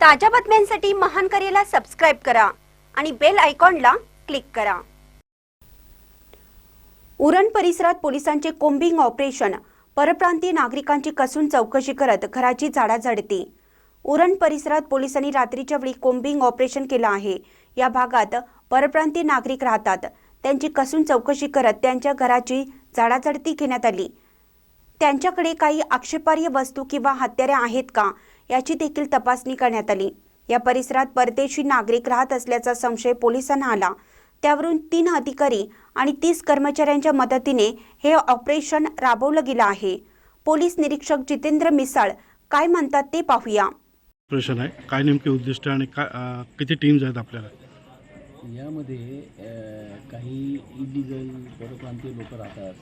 ताज्या बातम्यांसाठी महान करेला सबस्क्राईब करा आणि बेल आयकॉनला क्लिक करा. उरण परिसरात पोलिसांचे कोम्बिंग ऑपरेशन परप्रांतीय नागरिकांची कसून चौकशी करत घराची झाडाझडती उरण परिसरात पोलिसांनी रात्रीच्या वेळी कोंबिंग ऑपरेशन केलं आहे. या भागात परप्रांतीय नागरिक राहतात. त्यांची कसून चौकशी करत त्यांच्या घराची झाडाझडती घेण्यात आली. त्यांच्याकडे काही आक्षेपार्ह वस्तू किंवा हत्यारे आहेत का? याची देखील तपासणी करण्यात आली. या परिसरात परदेशी नागरिक राहत असल्याचा संशय पोलिसांना आला. त्यावरून तीन अधिकारी आणि तीस कर्मचाऱ्यांच्या मदतीने हे ऑपरेशन राबवलं गेलं आहे. पोलीस निरीक्षक जितेंद्र मिसाळ काय म्हणतात ते पाहूया. ऑपरेशन आहे. काय नेमके उद्दिष्ट आणि काय अं, किती टीम्स आहेत आपल्याला? यामध्ये अ, काही इलिगल परप्रांतीय लोक राहतात.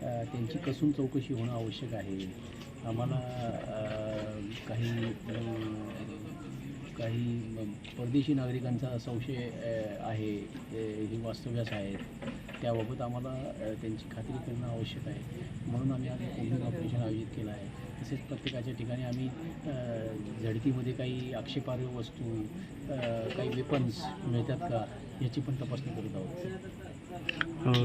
त्यांची कसून चौकशी होणं आवश्यक आहे. आम्हाला काही काही परदेशी नागरिकांचा संशय आहे. ते हे वास्तव्यास आहेत. त्याबाबत आम्हाला त्यांची खात्री करणं आवश्यक आहे. म्हणून आम्ही आज कोविड ऑपरेशन आयोजित केलं आहे. तसेच प्रत्येकाच्या ठिकाणी आम्ही झडतीमध्ये काही आक्षेपार्ह वस्तू काही वेपन्स मिळतात का याची पण तपासणी करत आहोत.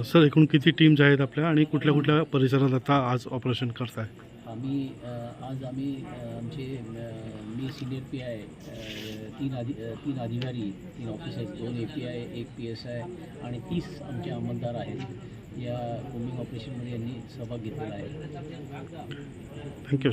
सर एकूण किती टीम्स आहेत आपल्या आणि कुठल्या कुठल्या परिसरात आता आज ऑपरेशन करताय? आम्ही आज आम्ही आमचे मी सिनियर पी आय तीन अ, तीन अधिकारी तीन ऑफिसर्स दोन ए पी आय एक पी एस आय आणि तीस आमचे अंमलदार आहेत. या कोमिंग ऑपरेशनमध्ये यांनी सहभाग घेतलेला आहे. थँक्यू